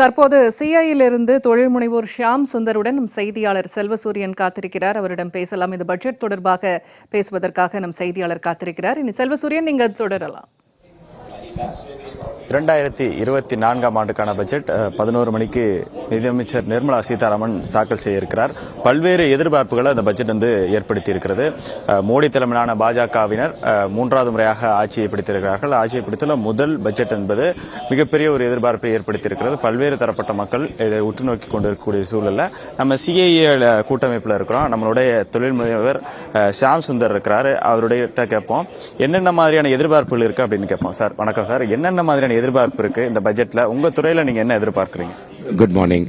தற்போது சிஐயிலிருந்து தொழில் முனைவோர் ஷியாம் சுந்தருடன் நம் செய்தியாளர் செல்வசூரியன் காத்திருக்கிறார். அவரிடம் பேசலாம். இந்த பட்ஜெட் தொடர்பாக பேசுவதற்காக நம் செய்தியாளர் காத்திருக்கிறார். இனி செல்வசூரியன் நீங்கள் தொடரலாம். இரண்டாயிரத்தி இருபத்தி நான்காம் ஆண்டுக்கான பட்ஜெட் பதினோரு மணிக்கு நிதியமைச்சர் நிர்மலா சீதாராமன் தாக்கல் செய்ய இருக்கிறார் பல்வேறு எதிர்பார்ப்புகளை அந்த பட்ஜெட் வந்து ஏற்படுத்தி இருக்கிறது மோடி தலைமையிலான பாஜகவினர் மூன்றாவது முறையாக ஆட்சியை பிடித்திருக்கிறார்கள். ஆட்சியை பிடித்துள்ள முதல் பட்ஜெட் என்பது மிகப்பெரிய ஒரு எதிர்பார்ப்பை ஏற்படுத்தி இருக்கிறது பல்வேறு தரப்பட்ட மக்கள் இதை உற்று நோக்கி கொண்டிருக்கக்கூடிய சூழலில் நம்ம சிஐஏ கூட்டமைப்பில் இருக்கிறோம். நம்மளுடைய தொழில் முனைவர் ஷியாம் ஷாம் சுந்தர் இருக்கிறாரு. அவருடைய கேட்போம். என்னென்ன மாதிரியான எதிர்பார்ப்புகள் இருக்கு அப்படின்னு கேட்போம் சார். வணக்கம் சார். என்னென்ன மாதிரியான எதிர்பார்ப்பு இருக்குது இந்த பட்ஜெட்டில் உங்கள் துறையில் நீங்கள் என்ன எதிர்பார்க்குறீங்க? குட் மார்னிங்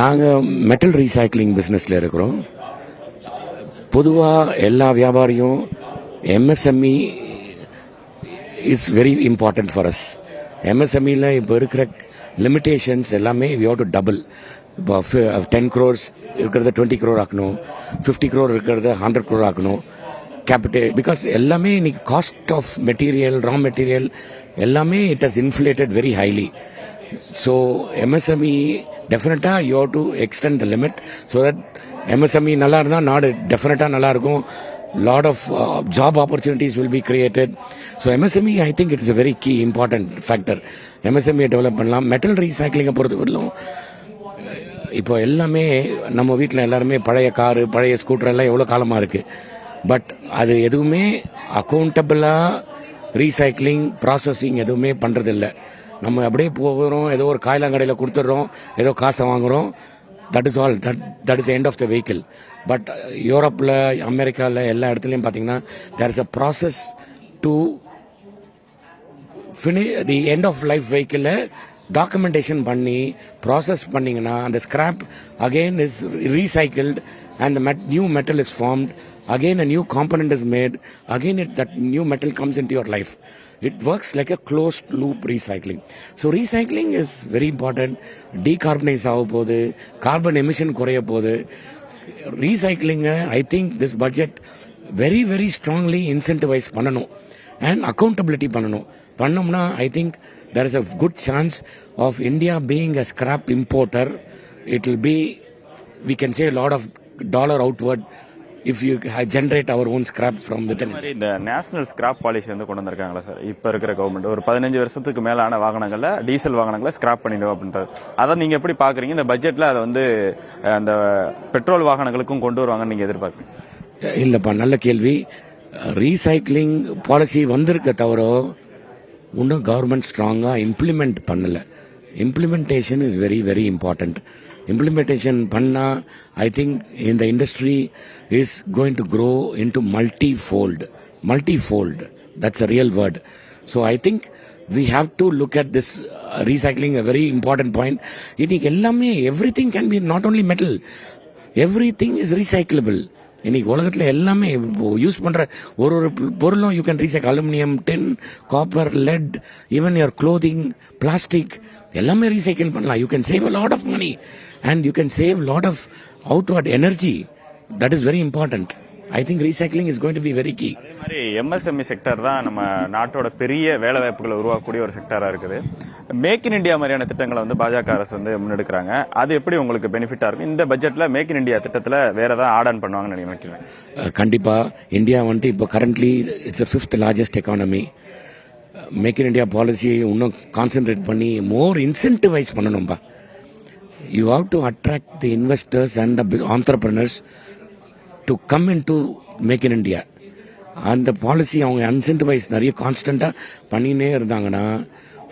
நாங்கள் மெட்டல் ரீசைக்ளிங் பிஸ்னஸில் இருக்கிறோம். பொதுவாக எல்லா வியாபாரியும் MSME is very important for us எம்எஸ்எம்இயில் இப்போ இருக்கிற லிமிட்டேஷன்ஸ் எல்லாமே வி ஹவ் டு டபுள் இப்போ டென் க்ரோர்ஸ் இருக்கிறத டுவெண்ட்டி க்ரோர் ஆக்கணும். ஃபிஃப்டி க்ரோர் இருக்கிறத ஹண்ட்ரட் க்ரோர் ஆக்கணும். கேபிட்டல் பிகாஸ் எல்லாமே இன்னைக்கு cost of material raw material எல்லாமே it has inflated very highly so MSME டெஃபினட்டாக you to extend the limit so that MSME நல்லா இருந்தால் நாடு டெஃபினட்டாக நல்லாயிருக்கும் lot of job opportunities will be created so MSME I think it's a very key important factor MSME develop பண்ணலாம். Metal ரீசைக்ளிங்கை பொறுத்தவரையிலும் இப்போ எல்லாமே நம்ம வீட்டில் எல்லாருமே பழைய காரு பழைய ஸ்கூட்டர் எல்லாம் எவ்வளோ காலமாக இருக்குது பட் அது எதுவுமே அக்கௌண்டபிளாக ரீசைக்ளிங் ப்ராசஸிங் எதுவுமே பண்ணுறதில்ல நம்ம அப்படியே போகிறோம் ஏதோ ஒரு காயிலாங்கடையில் கொடுத்துட்றோம் ஏதோ காசை வாங்குறோம். That is all that that is end of the vehicle but யூரோப்பில் அமெரிக்காவில் எல்லா இடத்துலையும் பார்த்தீங்கன்னா there is a process to finish the end of life வெஹிக்கிளை documentation பண்ணி ப்ராசஸ் பண்ணீங்கன்னா அந்த scrap again is recycled and met new metal is formed again a new component is made again it that new metal comes into your life it works like a close loop recycling so recycling is very important decarbonise ஆக போகுது. Carbon emission குறைய போகுது. ரீசைக்ளிங்கை I think this budget very very strongly incentivise பண்ணணும். And accountability பண்ணணும். பண்ணோம்னா I think there is a good chance of India being a scrap importer it will be we can say lot of dollar outward if you generate our own scrap from with இந்த மாதிரி இந்த national scrap policy வந்து கொண்டு வந்திருக்காங்களா sir இப்ப இருக்கிற government ஒரு பதினஞ்சு வருஷத்துக்கு மேலான வாகனங்கள்ல டீசல் வாகனங்களை ஸ்கிராப் பண்ணிடும் அப்படின்றது. அதை நீங்க எப்படி பாக்குறீங்க? இந்த பட்ஜெட்ல அதை வந்து அந்த பெட்ரோல் வாகனங்களுக்கும் கொண்டு வருவாங்கன்னு நீங்க எதிர்பார்க்குறீங்க. இல்லைப்பா நல்ல கேள்வி. ரீசைக்ளிங் பாலிசி வந்திருக்க தவிர இன்னும் கவர்மெண்ட் ஸ்ட்ராங்காக இம்ப்ளிமெண்ட் பண்ணல. Implementation is very very important implementation பண்ணால் ஐ திங்க் இந்த industry is going to grow into multifold multifold that's a real word so I think we have to look at this recycling a very important point இன்னைக்கு எல்லாமே everything can be not only metal everything is recyclable இன்னைக்கு உலகத்தில் எல்லாமே use பண்ணுற ஒரு ஒரு பொருளும் you can recycle aluminium tin copper let even your clothing plastic எல்லாமே ரீசைக்கிள் பண்ணலாம். You can save a lot of money and you can save lot of outward energy that is very important I think recycling is going to be very key அதே மாதிரி MSME sector தான் நம்ம நாட்டோட பெரிய வேலை வாய்ப்புகளை உருவாக்கக்கூடிய ஒரு செக்டரா இருக்குது. மேக் இன் இந்தியா மாதிரியான திட்டங்களை வந்து பாஜக அரசு வந்து முன்னெடுக்கிறாங்க. அது எப்படி உங்களுக்கு பெனிஃபிட்டா இருக்கும்? இந்த பட்ஜெட்ல மேக் இன் இந்தியா திட்டத்துல வேற ஏதாவது ஆட் ஆன் பண்ணுவாங்கன்னு நினைக்கிறேன் கண்டிப்பா. இந்தியா வந்துட்டு இப்போ currently it's fifth largest economy make in India பாலிசியை இன்னும் கான்சென்ட்ரேட் பண்ணி more incentivise பண்ணணும்பா. You have to attract the investors and the entrepreneurs to come in to make in India அந்த பாலிசி அவங்க அன்சென்டிவைஸ் நிறைய கான்ஸ்டண்ட்டாக பண்ணினே இருந்தாங்கன்னா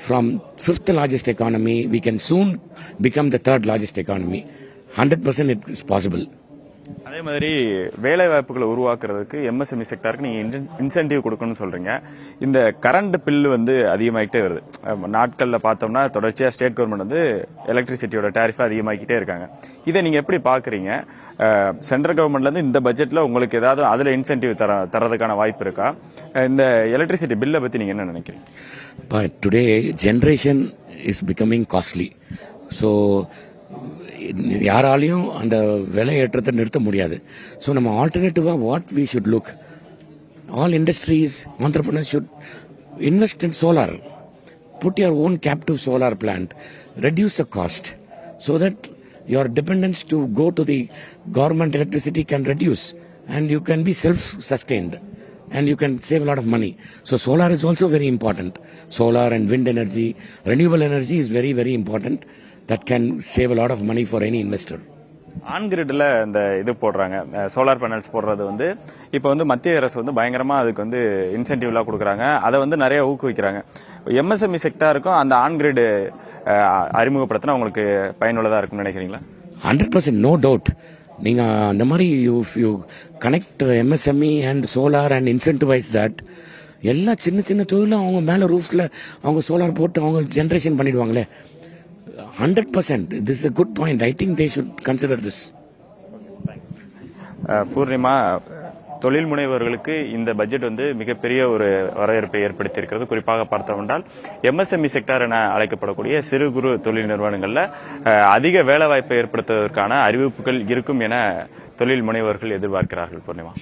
from fifth largest economy we can soon become the third largest economy hundred percent it is possible அதே மாதிரி வேலை வாய்ப்புகளை உருவாக்குறதுக்கு எம்எஸ்எம்இ செக்டாருக்கு நீங்க இன்சென்டிவ் கொடுக்கணும்னு சொல்றீங்க. இந்த கரண்ட் பில்லு வந்து அதிகமாகிட்டே வருது. நாட்களில் நாட்கள்ல பார்த்தோம்னா தொடர்ச்சியா ஸ்டேட் கவர்மெண்ட் வந்து எலக்ட்ரிசிட்டியோட டேரிஃபை அதிகமாக்கிட்டே இருக்காங்க. இதை நீங்க எப்படி பாக்குறீங்க சென்ட்ரல் கவர்மெண்ட்ல இருந்து இந்த பட்ஜெட்ல உங்களுக்கு ஏதாவது அதுல இன்சென்டிவ் தர தரதுக்கான வாய்ப்பு இருக்கா? இந்த எலக்ட்ரிசிட்டி பில்லை பத்தி நீங்க என்ன நினைக்கிறீங்க? Today generation is becoming costly so யாராலையும் அந்த விலை ஏற்றத்தை நிறுத்த முடியாது ஸோ நம்ம ஆல்டர்னேட்டிவாக what we should look all industries entrepreneurs should invest in solar put your own captive solar plant, reduce the cost so that your dependence to go to the government electricity can reduce and you can be self-sustained and you can save a lot of money. So solar is also very important. Solar and wind energy, renewable energy is very, very important. That can save a lot of money for any investor. On கிரிட்ல இந்த இது போடுறாங்க. Solar panels போடுறது வந்து இப்போ வந்து மத்திய அரசு வந்து பயங்கரமா அதுக்கு வந்து இன்சென்டிவ்லாம் கொடுக்குறாங்க. அதை வந்து நிறைய ஊக்குவிக்கிறாங்க. எம்எஸ்எம்இ செக்டாருக்கும் அந்த ஆன் கிரிட் அறிமுகப்படுத்தினா உங்களுக்கு பயனுள்ளதா இருக்கும்னு நினைக்கிறீங்களா? ஹண்ட்ரட் பர்சன்ட் நோ டவுட் நீங்க அந்த மாதிரி you you connect MSME and solar and incentivise that எல்லா சின்ன சின்ன தொழிலும் அவங்க மேல ரூஃப்ல அவங்க சோலார் போட்டு அவங்க generation பண்ணிடுவாங்களே. Hundred percent this a good point I think they should consider this Purnima தொழில் முனைவர்களுக்கு இந்த பட்ஜெட் வந்து மிகப்பெரிய ஒரு வரவேற்பை ஏற்படுத்தி இருக்கிறது குறிப்பாக பார்த்தோம்னால் எம்எஸ்எம்இ செக்டார் என அழைக்கப்படக்கூடிய சிறு குறு தொழில் நிறுவனங்களில் uh, அதிக வேலைவாய்ப்பை ஏற்படுத்துவதற்கான அறிவிப்புகள் இருக்கும் என தொழில் முனைவர்கள் எதிர்பார்க்கிறார்கள் பூர்ணிமா.